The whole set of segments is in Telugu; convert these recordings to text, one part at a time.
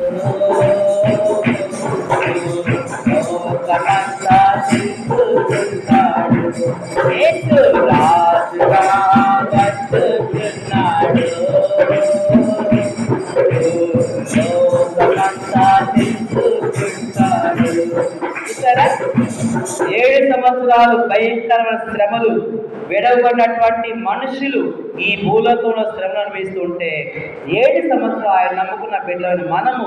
Thank you. ఏడు సంవత్సరాలు భయంకరమైన శ్రమలు విడవబడినటువంటి మనుషులు ఈ భూలోకంలో శ్రమలు అనుభవిస్తూ ఉంటే ఏడు సంవత్సరాలు ఆయన నమ్ముకున్న బిడ్డలను మనము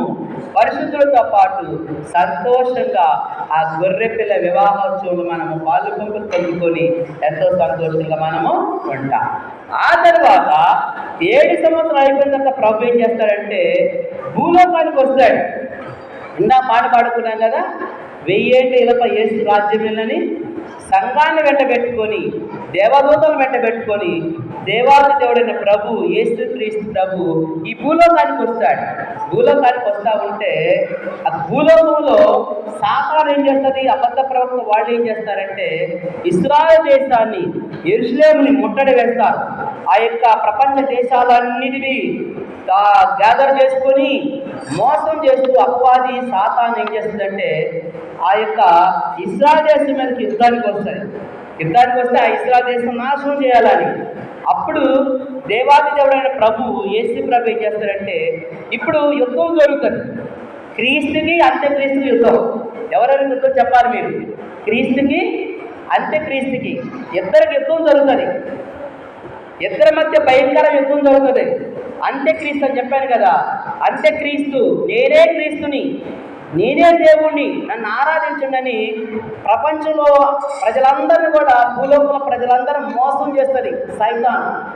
పరిశుద్ధులతో పాటు సంతోషంగా ఆ గొర్రె పిల్ల వివాహోత్సవంలో మనము పాలు పంపులు పొందుకొని ఎంతో సంతోషంగా మనము ఉంటాం. ఆ తర్వాత ఏడు సంవత్సరాలు అయిపోయిన తర్వాత ప్రభు ఏం చేస్తాడంటే భూలోకానికి వస్తాడు. ఇందా పాట పాడుకున్నాం కదా వెయ్యేటి ఇలప ఏసు రాజ్యమేనని సంఘాన్ని వెంటబెట్టుకొని దేవదూతలు వెంట దేవాది దేవుడైన ప్రభు ఏసు క్రీస్తు ప్రభు ఈ భూలోకానికి వస్తాడు. భూలోకానికి వస్తా ఉంటే ఆ భూలోకంలో సాతాను ఏం చేస్తుంది? అబద్ధ ప్రవక్త వాళ్ళు ఏం చేస్తారంటే ఇస్రాయల్ దేశాన్ని ఎరుసలేముని ముట్టడి వేస్తారు. ఆ యొక్క ప్రపంచ దేశాలన్నిటినీ గ్యాదర్ చేసుకొని మోసం చేస్తూ అపవాది సాతాన్ ఏం చేస్తుందంటే ఆ యొక్క ఇస్రా దేశం మీదకి యుద్ధానికి వస్తాయి. యుద్ధానికి వస్తే ఆ ఇస్రా దేశం నాశనం చేయాలని. అప్పుడు దేవాది దేవుడైన ప్రభు ఏసు ప్రభు ఏం చేస్తారంటే ఇప్పుడు యుద్ధం జరుగుతుంది. క్రీస్తుకి అంత్యక్రీస్తుకి యుద్ధం. ఎవరెవరి యుద్ధం చెప్పాలి మీరు? క్రీస్తుకి అంత్యక్రీస్తుకి. ఇద్దరికి యుద్ధం జరుగుతుంది. ఇద్దరి మధ్య భయంకర యుద్ధం జరుగుతుంది. అంత్యక్రీస్తు అని చెప్పాను కదా. అంత్యక్రీస్తు నేనే క్రీస్తుని నేనే దేవుణ్ణి నన్ను ఆరాధించండి ప్రపంచంలో ప్రజలందరినీ కూడా భూలోకంలో ప్రజలందరూ మోసం చేస్తుంది సైతాన్.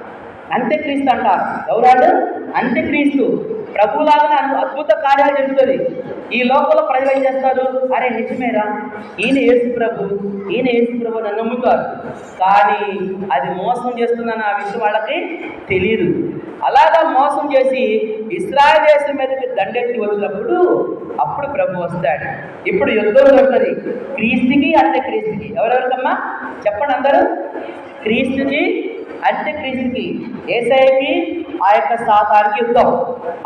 అంత్యక్రీస్తు అంటారు. ఎవరాడు అంత్యక్రీస్తు ప్రభులాగానే అద్భు- అద్భుత కార్యాలు జరుగుతుంది. ఈ లోపల ప్రజలు ఏం చేస్తారు? అరే నిజమేరా? ఈయన యేసు ప్రభు ఈయన యేసు ప్రభు నన్ను నమ్ముతారు. కానీ అది మోసం చేస్తుందన్న ఆ విషయం వాళ్ళకి తెలియదు అలాగా మోసం చేసి ఇస్రాయల్ దేశం మీదకి దండెత్తి వచ్చినప్పుడు అప్పుడు ప్రభు వస్తాడు. ఇప్పుడు యుద్ధం జరుగుతుంది క్రీస్తుకి. అంత్యక్రీస్తుకి ఎవరెవరికమ్మా? చెప్పండి అందరూ. క్రీస్తుకి. అంత్యక్రీస్తుకి ఏసఐకి ఆ యొక్క సాతానికి యుద్ధం.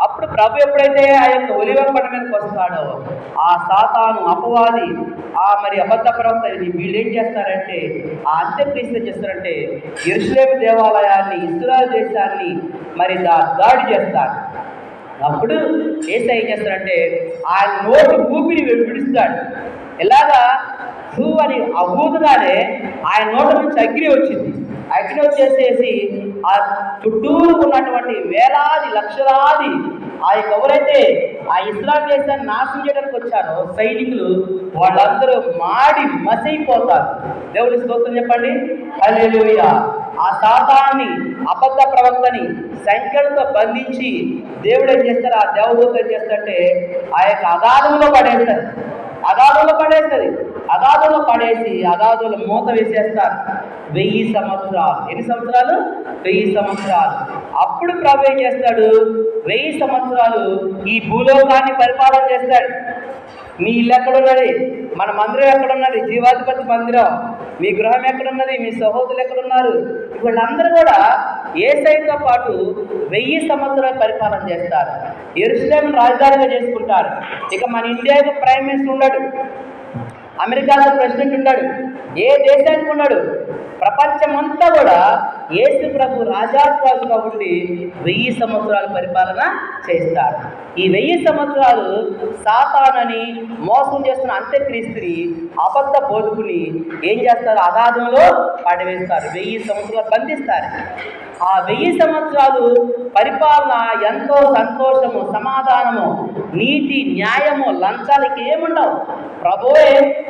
అప్పుడు ప్రభు ఎప్పుడైతే ఆ యొక్క ఒలివ కొండ మీదకి వస్తాడో ఆ సాతాను అపవాది ఆ మరి అబద్ధ ప్రవక్త వీళ్ళు ఏం చేస్తారంటే ఆ అంత్యక్రీస్తు చేస్తారంటే ఇరుషులేపు దేవాలయాన్ని ఇస్రాయల్ దేశాన్ని మరి దా దాడి చేస్తాడు. అప్పుడు ఏసై ఏం చేస్తాడంటే ఆయన నోటి ఊపిరి విడి- విడుస్తాడు. ఎలాగా? హూ అని ఆ ఆయన నోటి నుంచి అగ్ని వచ్చింది. అగ్ని వచ్చేసేసి ఆ చుట్టూరు ఉన్నటువంటి వేలాది లక్షలాది ఆ యొక్క ఎవరైతే ఆ ఇస్లాం దేశాన్ని నాశనం చేయడానికి వచ్చారో సైనికులు వాళ్ళందరూ మాడి మసైపోతారు. దేవుడి స్తోత్రం చెప్పండి. అల్లెలుయా ఆ సాతాన్ని అబద్ధ ప్రవక్తని సంఖ్యలతో బంధించి దేవుడు ఏం చేస్తారు ఆ దేవదూత ఏం చేస్తారంటే ఆ యొక్క అగాధంలో పడేస్తారు. అగాధంలో పడేస్తుంది అగాధంలో పడేసి అగాధంలో మూత వేసేస్తారు. వెయ్యి సంవత్సరాలు. ఎన్ని సంవత్సరాలు? వెయ్యి సంవత్సరాలు. అప్పుడు ప్రభు ఏం చేస్తాడు? వెయ్యి సంవత్సరాలు ఈ భూలోకాన్ని పరిపాలన చేస్తాడు. మీ ఇల్లు ఎక్కడున్నది? మన మందిరం ఎక్కడున్నది? జీవాధిపతి మందిరం. మీ గృహం ఎక్కడున్నది? మీ సహోదరులు ఎక్కడున్నారు? వీళ్ళందరూ కూడా ఏసైతో పాటు వెయ్యి సంవత్సరాలు పరిపాలన చేస్తారు. ఎరుసలేం రాజధానిగా చేసుకుంటారు. ఇక మన ఇండియాకి ప్రైమ్ మినిస్టర్ ఉండడు. అమెరికాలో ప్రెసిడెంట్ ఉన్నాడు ఏ దేశానికి ఉన్నాడు ప్రపంచమంతా కూడా యేసు ప్రభు రాజాత్వాసుగా ఉండి వెయ్యి సంవత్సరాలు పరిపాలన చేస్తారు ఈ వెయ్యి సంవత్సరాలు సాతానని మోసం చేస్తున్న అంత్యక్రీస్తుని అబద్ధ బోధకుని ఏం చేస్తారు? అగాధంలో పడవేస్తారు. వెయ్యి సంవత్సరాలు బంధిస్తారు. ఆ వెయ్యి సంవత్సరాలు పరిపాలన ఎంతో సంతోషము సమాధానము నీతి న్యాయము లంచాలకి ఏముండవు? ప్రభువే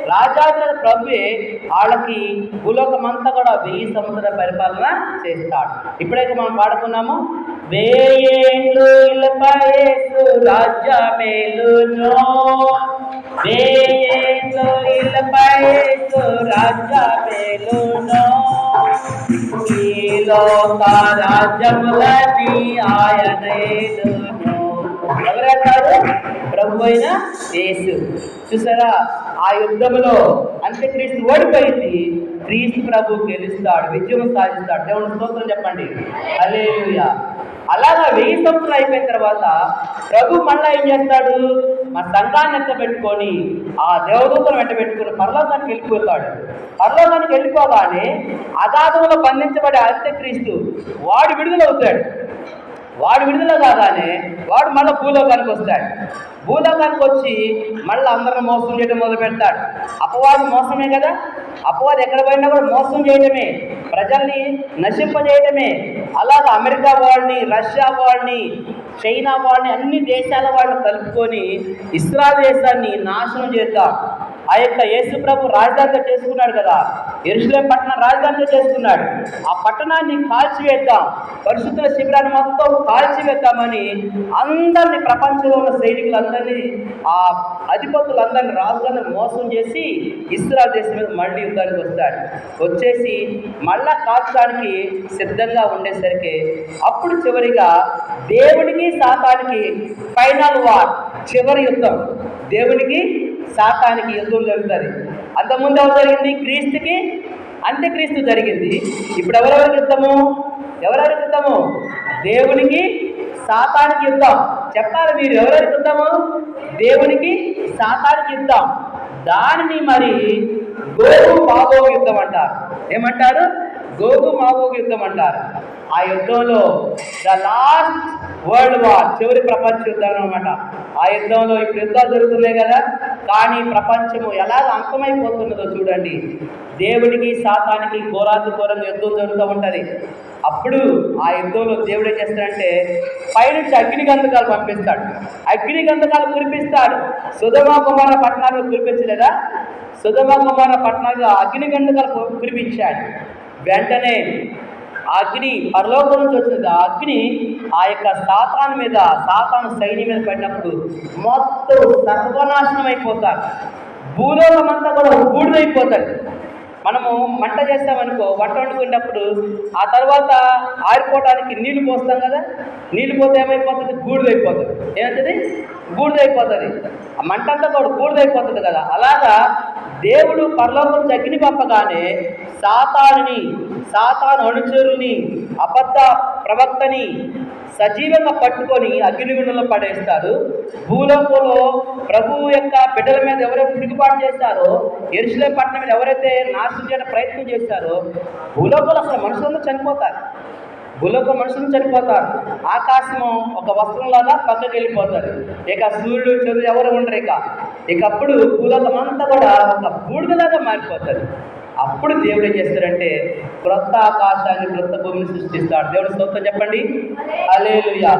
రాజాదుల ప్రభువే వాళ్ళకి భూలోకమంతా కూడా వెయ్యి సంవత్సరాల పరిపాలన చేస్తాడు. ఇప్పుడైతే మనం పాడుకున్నాము వేయేళ్ళు ఇలపయేసు రాజ్యమేలునో వేయేళ్ళు ఇలపయేసు రాజ్యమేలునో ఈ రాజ్యములని ఆయనేలును ఎవరంటారు ప్రభు అయిన యేసు. చూసారా? ఆ యుద్ధంలో అంత్యక్రీస్తు ఓడిపోయింది. క్రీస్తు ప్రభు గెలుస్తాడు విజయం సాధిస్తాడు. దేవుని స్తోత్రం చెప్పండి. హల్లెలూయా. అలాగా వెయ్యి సంవత్సరాలు అయిపోయిన తర్వాత ప్రభు మళ్ళా ఏం చేస్తాడు? మా సంఘాన్ని ఎంత పెట్టుకొని ఆ దేవదూతను వెంట పెట్టుకుని పర్లోకానికి వెళ్ళిపోతాడు. పర్లోకానికి వెళ్ళిపోగానే అగాధంలో బంధించబడే అంత్యక్రీస్తు వాడు విడుదలవుతాడు. వాడు విడుదల కాగానే వాడు మళ్ళీ భూలోకానికి వస్తాడు. భూలోకానికి వచ్చి మళ్ళీ అందరిని మోసం చేయడం మొదలు పెడతాడు. అపవాది మోసమే కదా? అపవాది ఎక్కడ పోయినా కూడా మోసం చేయడమే. ప్రజల్ని నశింపజేయడమే. అలాగ అమెరికా వాళ్ళని రష్యా వాళ్ళని చైనా వాళ్ళని అన్ని దేశాల వాళ్ళని కలుపుకొని ఇస్రాయల్ దేశాన్ని నాశనం చేద్దాం. ఆ యొక్క యేసు ప్రభు రాజధానిగా చేసుకున్నాడు కదా. ఎరుసలేం పట్టణం రాజధానిగా చేసుకున్నాడు. ఆ పట్టణాన్ని కాల్చివేద్దాం. పరిశుద్ధుల శిబిరాన్ని మొత్తం కాల్చివేద్దామని అందరిని ప్రపంచంలో ఉన్న సైనికులందరినీ ఆ అధిపతులందరినీ రాజులందరినీ మోసం చేసి ఇస్రాయల్ దేశం మీద మళ్ళీ యుద్ధానికి వస్తాడు. వచ్చేసి మళ్ళా కాల్చడానికి సిద్ధంగా ఉండేసరికి అప్పుడు చివరిగా దేవుడికి సాతానికి ఫైనల్ వార్ చివరి యుద్ధం. దేవునికి సాతానికి యుద్ధం జరుగుతుంది అంతకుముందు ఎవరు జరిగింది? క్రీస్తుకి అంత్యక్రీస్తు జరిగింది. ఇప్పుడు ఎవరెవరికి యుద్ధము ఎవరెవరికి యుద్ధము దేవునికి సాతానికి యుద్ధం. చెప్పాలి మీరు ఎవరెవరికి యుద్ధము దేవునికి సాతానికి యుద్ధం. దానిని మరి గోరు బాగో యుద్ధం అంటారు. ఏమంటారు? గోగు మాగోగు యుద్ధం అంటారు. ఆ యుద్ధంలో ద లాస్ట్ వరల్డ్ వార్ చివరి ప్రపంచ యుద్ధం అనమాట ఆ యుద్ధంలో ఇప్పుడు యుద్ధాలు జరుగుతున్నాయి కదా? కానీ ప్రపంచము ఎలా అంతమైపోతున్నదో చూడండి. దేవుడికి శాతానికి ఘోరాతి ఘోరం యుద్ధం జరుగుతూ ఉంటుంది. అప్పుడు ఆ యుద్ధంలో దేవుడు ఏం చేస్తాడంటే పైనుంచి అగ్ని గంధకాలు పంపిస్తాడు. అగ్ని గంధకాలు కురిపిస్తాడు. సుధమా కుమార పట్టణాలు కురిపించలేదా? సుధమా కుమార పట్టణాలు అగ్ని గంధకాలు కురిపించాడు. వెంటనే ఆ అగ్ని పరలోకం నుంచి వచ్చినది ఆ అగ్ని ఆ యొక్క సాతాను మీద సాతాను సైని మీద పడినప్పుడు మొత్తం సర్వనాశనం అయిపోతారు. భూలోకం అంతా కూడా బూడిదైపోతుంది మనము మంట చేస్తామనుకో వంట వండుకునేటప్పుడు ఆ తర్వాత ఆరిపోవడానికి నీళ్ళు పోస్తాం కదా? నీళ్ళు పోతే ఏమైపోతుంది? గూడిదైపోతుంది ఏమవుతుంది? గూడిదైపోతుంది ఆ మంట అంతా కూడా బూడిదైపోతుంది కదా. అలాగా దేవుడు పరలోకం నుంచి అగ్ని పంపగానే సాతానుని సాతాను అనుచరుని అబద్ధ ప్రవక్తని సజీవంగా పట్టుకొని అగ్నిగుండంలో పడేస్తారు భూలోకంలో ప్రభువు యొక్క బిడ్డల మీద ఎవరైతే తిరుగుబాటు చేస్తారో ఎరుసలే పట్టణం మీద ఎవరైతే నాశనం చేయడం ప్రయత్నం చేస్తారో భూలోకంలో అసలు మనుషులందరూ చనిపోతారు. భూలోక మనుషులు చనిపోతారు. ఆకాశము ఒక వస్త్రంలాగా పక్కకి వెళ్ళిపోతారు. ఇక సూర్యుడు చదువు ఎవరు ఉండరు ఇక. ఇక అప్పుడు భూలోకం అంతా కూడా ఒక బూడిదలాగా మారిపోతుంది అప్పుడు దేవుడు ఏం చేస్తాడంటే క్రొత్త ఆకాశాన్ని క్రొత్త భూమిని సృష్టిస్తాడు. దేవుడు స్తోత్రం చెప్పండి? అలేలుయా